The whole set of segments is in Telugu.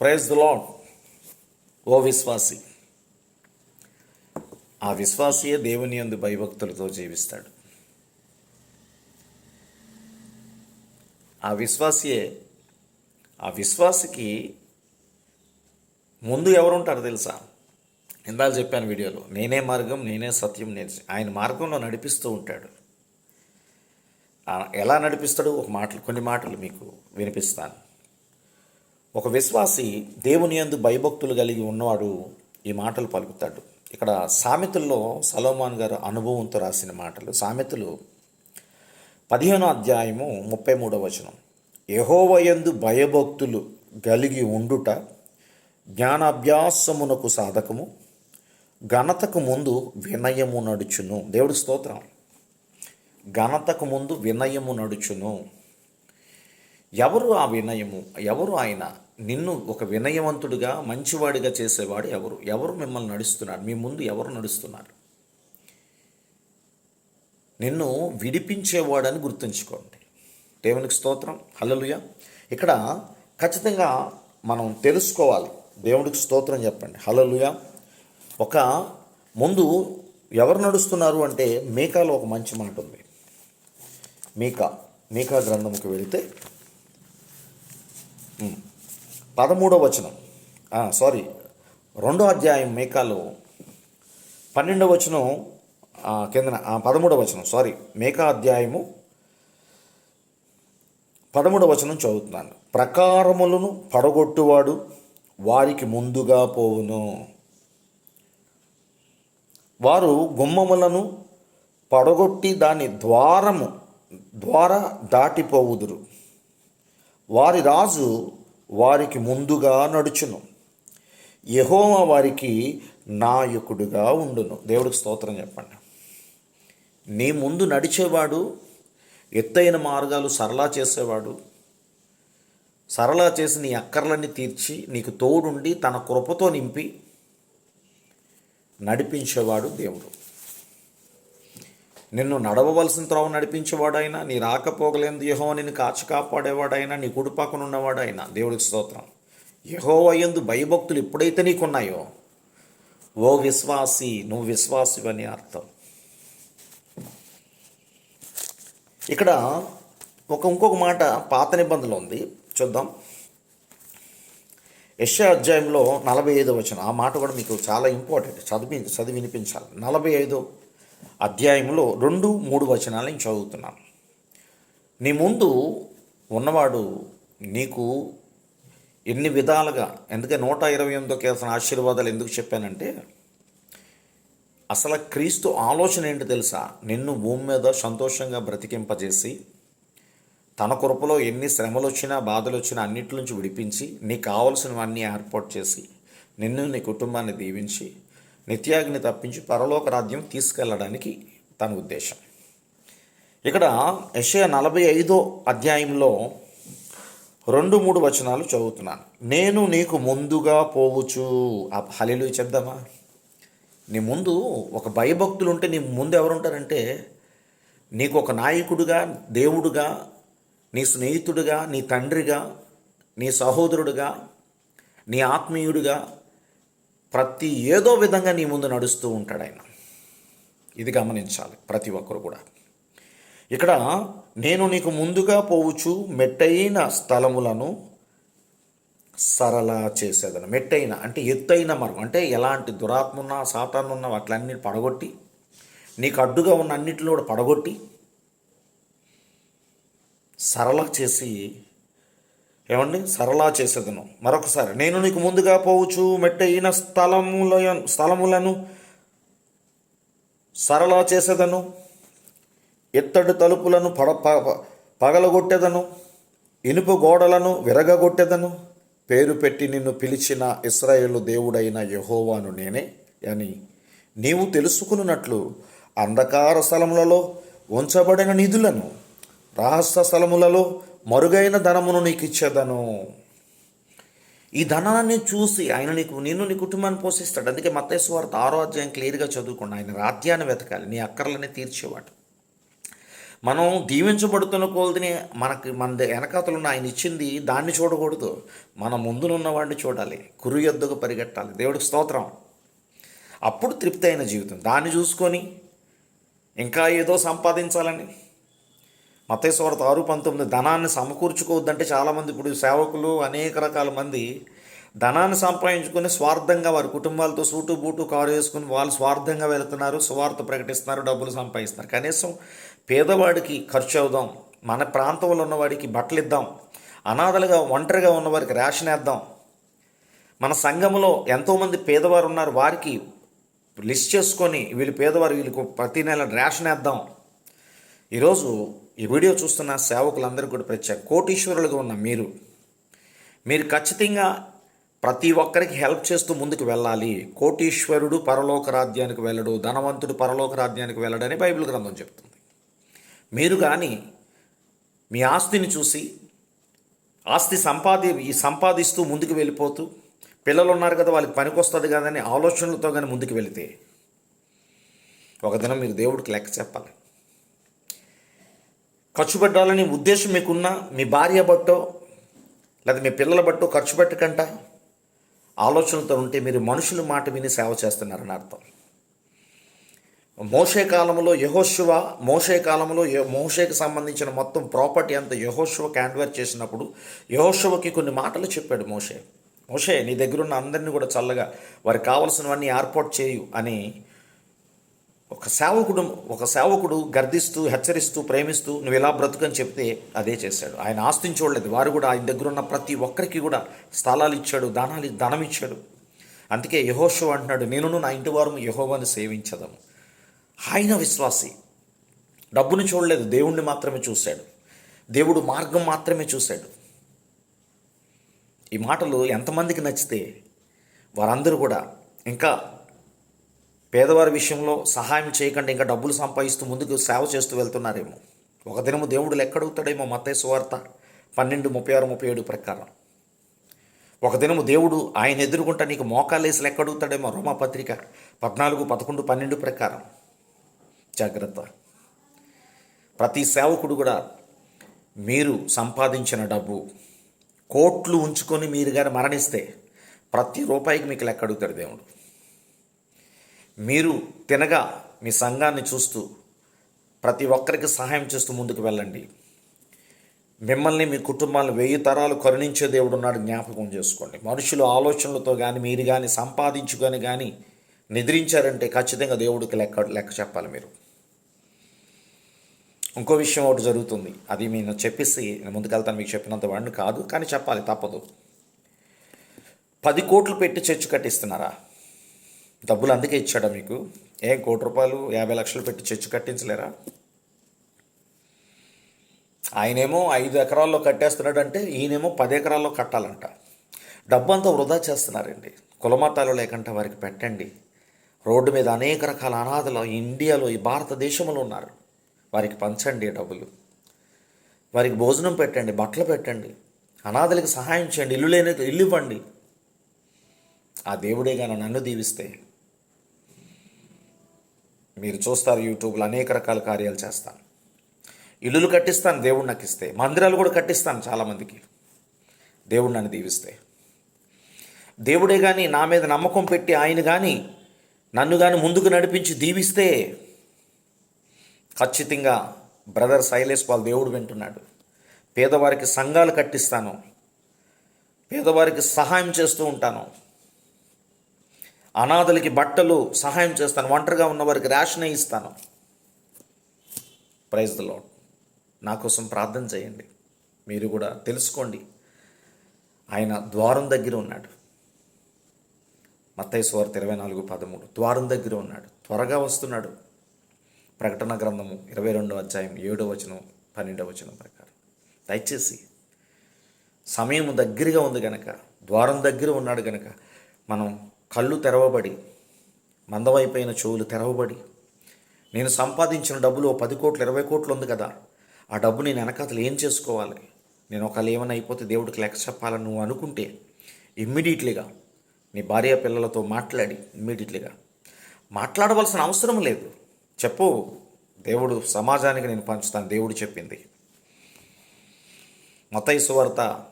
ప్రైజ్ ద లాడ్ ఓ విశ్వాసి. ఆ విశ్వాసీయే దేవుని యందు భయభక్తులతో జీవిస్తాడు. ఆ విశ్వాసీయే ఆ విశ్వాసికి ముందు ఎవరుంటారు తెలుసా? ఇందాక చెప్పాను వీడియోలో నేనే మార్గం నేనే సత్యం నేను ఆయన మార్గంలో నడిపిస్తూ ఉంటాడు. ఎలా నడిపిస్తాడు? ఒక మాటలు కొన్ని మాటలు మీకు వినిపిస్తాను. ఒక విశ్వాసి దేవుని యందు భయభక్తులు కలిగి ఉన్నవాడు ఈ మాటలు పలుకుతాడు. ఇక్కడ సామెతల్లో సలోమాన్ గారు అనుభవంతో రాసిన మాటలు సామెతలు పదిహేనో అధ్యాయము ముప్పై మూడవ వచనం. యహోవయందు భయభక్తులు కలిగి ఉండుట జ్ఞానాభ్యాసమునకు సాధకము ఘనతకు ముందు వినయము నడుచును. దేవుడి స్తోత్రం. ఘనతకు ముందు వినయము నడుచును. ఎవరు ఆ వినయము? ఎవరు ఆయన? నిన్ను ఒక వినయవంతుడిగా మంచివాడిగా చేసేవాడు ఎవరు? ఎవరు మిమ్మల్ని నడుస్తున్నారు? మీ ముందు ఎవరు నడుస్తున్నారు? నిన్ను విడిపించేవాడని గుర్తుంచుకోండి. దేవునికి స్తోత్రం. హలలుయ ఇక్కడ ఖచ్చితంగా మనం తెలుసుకోవాలి. దేవుడికి స్తోత్రం చెప్పండి. హలలుయ ఒక ముందు ఎవరు నడుస్తున్నారు అంటే మేకాలో ఒక మంచి మాట ఉంది మేక మేకా గ్రంథంకి వెళితే పదమూడవ వచనం. సారీ రెండో అధ్యాయం మేకాలో. పన్నెండవ వచనం కిందన పదమూడవ వచనం సారీ మేకా అధ్యాయము పదమూడవ వచనం చదువుతున్నాను. ప్రకారములను పడగొట్టువాడు వారికి ముందుగా పోవును. వారు గుమ్మములను పడగొట్టి దాని ద్వారము ద్వారా దాటిపోవుదురు. వారి రాజు వారికి ముందుగా నడుచును. యెహోవ వారికి నాయకుడుగా ఉండును. దేవుడికి స్తోత్రం చెప్పండి. నీ ముందు నడిచేవాడు ఎత్తైన మార్గాలు సరళా చేసేవాడు సరళా చేసి నీ అక్కర్లన్నీ తీర్చి నీకు తోడుండి తన కృపతో నింపి నడిపించేవాడు దేవుడు. నిన్ను నడవవలసిన త్రోవ నడిపించేవాడైనా నీ రాకపోగలేని యహో నిన్ను కాచి కాపాడేవాడైనా నీ కుడిపక్కన ఉన్నవాడైనా. దేవుడికి స్తోత్రం. యహో అయ్యందు భయభక్తులు ఎప్పుడైతే నీకున్నాయో ఓ విశ్వాసి నువ్వు విశ్వాసివని అర్థం. ఇక్కడ ఒక ఇంకొక మాట పాత నిబంధనలు ఉంది. చూద్దాం. యశ అధ్యాయంలో నలభై ఐదో వచ్చిన ఆ మాట కూడా మీకు చాలా ఇంపార్టెంట్. చదివి చదివి వినిపించాలి. నలభై ఐదో అధ్యాయంలో రెండు మూడు వచనాలను నేను చదువుతున్నాను నీ ముందు ఉన్నవాడు నీకు ఎన్ని విధాలుగా ఎందుకే నూట ఇరవై ఎనిమిదో కేసిన ఆశీర్వాదాలు ఎందుకు చెప్పానంటే అసలు క్రీస్తు ఆలోచన ఏంటి తెలుసా? నిన్ను భూమి మీద సంతోషంగా బ్రతికింపజేసి తన కృపలో ఎన్ని శ్రమలు వచ్చినా బాధలు వచ్చినా అన్నిటి నుంచి విడిపించి నీకు కావలసినవన్నీ ఏర్పాటు చేసి నిన్ను నీ కుటుంబాన్ని దీవించి నిత్యాగ్ని తప్పించి పరలోక రాజ్యం తీసుకెళ్ళడానికి తన ఉద్దేశం. ఇక్కడ యెషయా నలభై ఐదో అధ్యాయంలో రెండు మూడు వచనాలు చదువుతున్నాను. నేను నీకు ముందుగా పోవచ్చు ఆ హలీలు చెప్దామా? నీ ముందు ఒక భయభక్తులు ఉంటే నీ ముందు ఎవరుంటారంటే నీకు ఒక నాయకుడుగా దేవుడుగా నీ స్నేహితుడుగా నీ తండ్రిగా నీ సహోదరుడిగా నీ ఆత్మీయుడిగా ప్రతి ఏదో విధంగా నీ ముందు నడుస్తూ ఉంటాడు ఆయన. ఇది గమనించాలి ప్రతి ఒక్కరు కూడా. ఇక్కడ నేను నీకు ముందుగా పోవచ్చు మెట్టైన స్థలములను సరళ చేసేదను. మెట్టైన అంటే ఎత్తైన మార్గం అంటే ఎలాంటి దురాత్మున్నా సాతానున్న వాటిలన్నీ పడగొట్టి నీకు అడ్డుగా ఉన్న అన్నిటిలో కూడా పడగొట్టి సరళ చేసి ఏమండి? సరళా చేసేదను. మరొకసారి నేను నీకు ముందుగా పోవచ్చు మెట్టయిన స్థలముల స్థలములను సరళ చేసేదను. ఇత్తడి తలుపులను పడ ప- పగలగొట్టెదను. ఇనుప గోడలను విరగగొట్టెదను. పేరు పెట్టి నిన్ను పిలిచిన ఇస్రాయేలు దేవుడైన యహోవాను నేనే అని నీవు తెలుసుకున్నట్లు అంధకార స్థలములలో ఉంచబడిన నిధులను రహస్య స్థలములలో మరుగైన ధనమును నీకు ఇచ్చేదను ఈ ధనాన్ని చూసి ఆయన నీకు నిన్ను నీ కుటుంబాన్ని పోషిస్తాడు. అందుకే మత్తేశ్వర వార్త ఆరో అధ్యాయం క్లియర్గా చదువుకోండి. ఆయన రాజ్యాన్ని వెతకాలి నీ అక్కర్లని తీర్చేవాడు. మనం దీవించబడుతున్న కొలదిని మనకి మన ద- వెనకాతలు ఉన్న ఆయన ఇచ్చింది దాన్ని చూడకూడదు. మన ముందునున్న వాడిని చూడాలి. కురు ఎద్దుకు పరిగెట్టాలి. దేవుడికి స్తోత్రం. అప్పుడు తృప్తి అయిన జీవితం. దాన్ని చూసుకొని ఇంకా ఏదో సంపాదించాలని మతేశ్వరత ఆరు పంతొమ్మిది ధనాన్ని సమకూర్చుకోవద్దంటే చాలామంది ఇప్పుడు సేవకులు అనేక రకాల మంది ధనాన్ని సంపాదించుకొని స్వార్థంగా వారి కుటుంబాలతో సూటు బూటు కారు వేసుకుని వాళ్ళు స్వార్థంగా వెళుతున్నారు స్వార్థ ప్రకటిస్తున్నారు డబ్బులు సంపాదిస్తున్నారు. కనీసం పేదవాడికి ఖర్చు అవుదాం మన ప్రాంతంలో ఉన్నవాడికి బట్టలు ఇద్దాం అనాథలుగా ఒంటరిగా ఉన్నవారికి రేషన్ వేద్దాం. మన సంఘంలో ఎంతోమంది పేదవారు ఉన్నారు వారికి లిస్ట్ చేసుకొని వీళ్ళు పేదవారు వీళ్ళకు ప్రతి నెల రేషన్ వేద్దాం. ఈరోజు ఈ వీడియో చూస్తున్న సేవకులందరూ కూడా ప్రత్యేక కోటీశ్వరులుగా ఉన్న మీరు మీరు ఖచ్చితంగా ప్రతి ఒక్కరికి హెల్ప్ చేస్తూ ముందుకు వెళ్ళాలి. కోటీశ్వరుడు పరలోక రాజ్యానికి వెళ్ళడు ధనవంతుడు పరలోక రాజ్యానికి వెళ్ళడని బైబిల్ గ్రంథం చెప్తుంది. మీరు కానీ మీ ఆస్తిని చూసి ఆస్తి సంపాది ఈ సంపాదిస్తూ ముందుకు వెళ్ళిపోతూ పిల్లలు ఉన్నారు కదా వాళ్ళకి పనికొస్తుంది కదని ఆలోచనలతో కానీ ముందుకు వెళితే ఒక దినం మీరు దేవుడికి లెక్క చెప్పాలి. ఖర్చు పెట్టాలని ఉద్దేశం మీకున్నా మీ భార్య బట్టో లేదా మీ పిల్లల బట్టో ఖర్చు పెట్టకంట. ఆలోచనతో ఉంటే మీరు మనుషుల మాట విని సేవ చేస్తున్నారని అర్థం. మోషే కాలంలో యహోశివ మోషే కాలంలో మోషేకి సంబంధించిన మొత్తం ప్రాపర్టీ అంతా యహోశివ క్యాండ్వేర్ చేసినప్పుడు యహోశివకి కొన్ని మాటలు చెప్పాడు మోషే. మోషే నీ దగ్గరున్న అందరినీ కూడా చల్లగా వారికి కావలసినవన్నీ ఏర్పాటు చేయు అని ఒక సేవకుడు ఒక సేవకుడు గర్దిస్తూ హెచ్చరిస్తూ ప్రేమిస్తూ నువ్వు ఇలా బ్రతుకని చెప్తే అదే చేశాడు. ఆయన ఆస్తిని చూడలేదు. వారు కూడా ఆయన దగ్గర ఉన్న ప్రతి ఒక్కరికి కూడా స్థలాలు ఇచ్చాడు దానాలు ధనం ఇచ్చాడు. అందుకే యహోషు అంటున్నాడు నేను నా ఇంటి వారు యహోవాని సేవించదాము. ఆయన విశ్వాసి. డబ్బుని చూడలేదు దేవుణ్ణి మాత్రమే చూశాడు. దేవుడు మార్గం మాత్రమే చూశాడు. ఈ మాటలు ఎంతమందికి నచ్చితే వారందరూ కూడా ఇంకా పేదవారి విషయంలో సహాయం చేయకుండా ఇంకా డబ్బులు సంపాదిస్తూ ముందుకు సేవ చేస్తూ వెళ్తున్నారేమో. ఒక దినము దేవుడు లెక్కడుగుతాడేమో మత్తయి సువార్త పన్నెండు ముప్పై ఆరు ముప్పై ఏడు ప్రకారం. ఒక దినము దేవుడు ఆయన ఎదుర్కొంటా నీకు మోకాలేసి లెక్కడుగుతాడేమో రోమాపత్రిక పద్నాలుగు పదకొండు పన్నెండు ప్రకారం. జాగ్రత్త. ప్రతి సేవకుడు కూడా మీరు సంపాదించిన డబ్బు కోట్లు ఉంచుకొని మీరు కానీ మరణిస్తే ప్రతి రూపాయికి మీకు లెక్క అడుగుతాడు దేవుడు. మీరు తినగా మీ సంఘాన్ని చూస్తూ ప్రతి ఒక్కరికి సహాయం చేస్తూ ముందుకు వెళ్ళండి. మిమ్మల్ని మీ కుటుంబాలను వెయ్యి తరాలు కరుణించే దేవుడు ఉన్నాడు జ్ఞాపకం చేసుకోండి. మనుషులు ఆలోచనలతో కానీ మీరు కానీ సంపాదించుకొని కానీ నిద్రించారంటే ఖచ్చితంగా దేవుడికి లెక్క లెక్క చెప్పాలి మీరు. ఇంకో విషయం ఒకటి జరుగుతుంది. అది నేను చెప్పేసి నేను ముందుకెళ్తాను మీకు చెప్పినంత వాడిని కాదు కానీ చెప్పాలి తప్పదు. పది కోట్లు పెట్టి చర్చ్ కట్టిస్తున్నారా? డబ్బులు అందుకే ఇచ్చాడా మీకు? ఏం కోటి రూపాయలు యాభై లక్షలు పెట్టి చర్చి కట్టించలేరా? ఆయనేమో ఐదు ఎకరాల్లో కట్టేస్తున్నాడంటే ఈయనేమో పది ఎకరాల్లో కట్టాలంట. డబ్బు అంతా వృధా చేస్తున్నారండి. కులమతాలు లేకుండా వారికి పెట్టండి. రోడ్డు మీద అనేక రకాల అనాథలు ఇండియాలో ఈ భారతదేశంలో ఉన్నారు. వారికి పంచండి డబ్బులు. వారికి భోజనం పెట్టండి బట్టలు పెట్టండి. అనాథలకు సహాయం చేయండి ఇల్లు లేని ఇల్లు ఇవ్వండి. ఆ దేవుడే కానీ నన్ను దీవిస్తే మీరు చూస్తారు యూట్యూబ్లో అనేక రకాల కార్యాలు చేస్తాను. ఇల్లులు కట్టిస్తాను దేవుడు నాకు ఇస్తే మందిరాలు కూడా కట్టిస్తాను చాలామందికి. దేవుడు నన్ను దీవిస్తే. దేవుడే కానీ నా మీద నమ్మకం పెట్టి ఆయన కానీ నన్ను కానీ ముందుకు నడిపించి దీవిస్తే ఖచ్చితంగా బ్రదర్ శైలేష్ వాళ్ళ దేవుడు వింటున్నాడు. పేదవారికి సంఘాలు కట్టిస్తాను. పేదవారికి సహాయం చేస్తూ ఉంటాను. అనాథలకి బట్టలు సహాయం చేస్తాను ఒంటరిగా ఉన్న వారికి రేషన్ ఇస్తాను. ప్రైజ్ ద లాడ్ నా కోసం ప్రార్థన చేయండి. మీరు కూడా తెలుసుకోండి. ఆయన ద్వారం దగ్గర ఉన్నాడు. మత్తయి సువార్త ఇరవై నాలుగు పదమూడు. ద్వారం దగ్గర ఉన్నాడు. త్వరగా వస్తున్నాడు. ప్రకటన గ్రంథము ఇరవై రెండవ అధ్యాయం ఏడవ వచనం పన్నెండవ వచనం ప్రకారం. దయచేసి సమయం దగ్గరగా ఉంది కనుక ద్వారం దగ్గర ఉన్నాడు కనుక మనం కళ్ళు తెరవబడి మందవైపోయిన చెవులు తెరవబడి నేను సంపాదించిన డబ్బులు పది కోట్లు ఇరవై కోట్లు ఉంది కదా ఆ డబ్బు నేను వెనకాతలు ఏం చేసుకోవాలి? నేను ఒకవేళ ఏమైనా అయిపోతే దేవుడికి లెక్క చెప్పాలని నువ్వు అనుకుంటే ఇమ్మీడియట్లీగా నీ భార్య పిల్లలతో మాట్లాడి ఇమ్మీడియట్లీగా. మాట్లాడవలసిన అవసరం లేదు. చెప్పు దేవుడు సమాజానికి నేను పంచుతాను దేవుడు చెప్పింది. మతైసు వార్త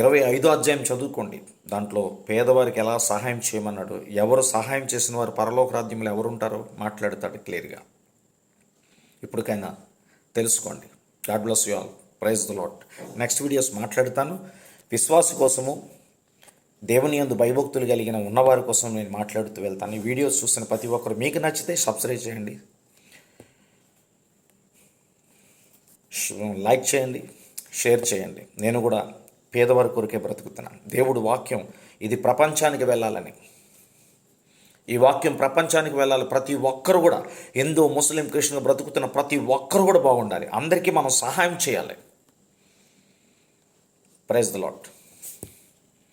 ఇరవై ఐదో అధ్యాయం చదువుకోండి. దాంట్లో పేదవారికి ఎలా సహాయం చేయమన్నాడు ఎవరు సహాయం చేసిన వారు పరలోకరాజ్యంలో ఎవరుంటారో ఎవరు ఉంటారో మాట్లాడతాడు క్లియర్గా. ఇప్పటికైనా తెలుసుకోండి. God bless you all praise the lord next videos మాట్లాడతాను. విశ్వాస కోసము దేవుని యందు భయభక్తులు కలిగిన ఉన్నవారి కోసం నేను మాట్లాడుతూ వెళ్తాను. ఈ వీడియోస్ చూసిన ప్రతి ఒక్కరు మీకు నచ్చితే సబ్స్క్రైబ్ చేయండి. లైక్ చేయండి షేర్ చేయండి. నేను కూడా పేదవారి కొరకే బ్రతుకుతున్నాను దేవుడు వాక్యం ఇది ప్రపంచానికి వెళ్ళాలని. ఈ వాక్యం ప్రపంచానికి వెళ్ళాలి. ప్రతి ఒక్కరు కూడా హిందూ ముస్లిం క్రిస్టియన్ బ్రతుకుతున్న ప్రతి ఒక్కరు కూడా బాగుండాలి. అందరికీ మనం సహాయం చేయాలి. Praise the lot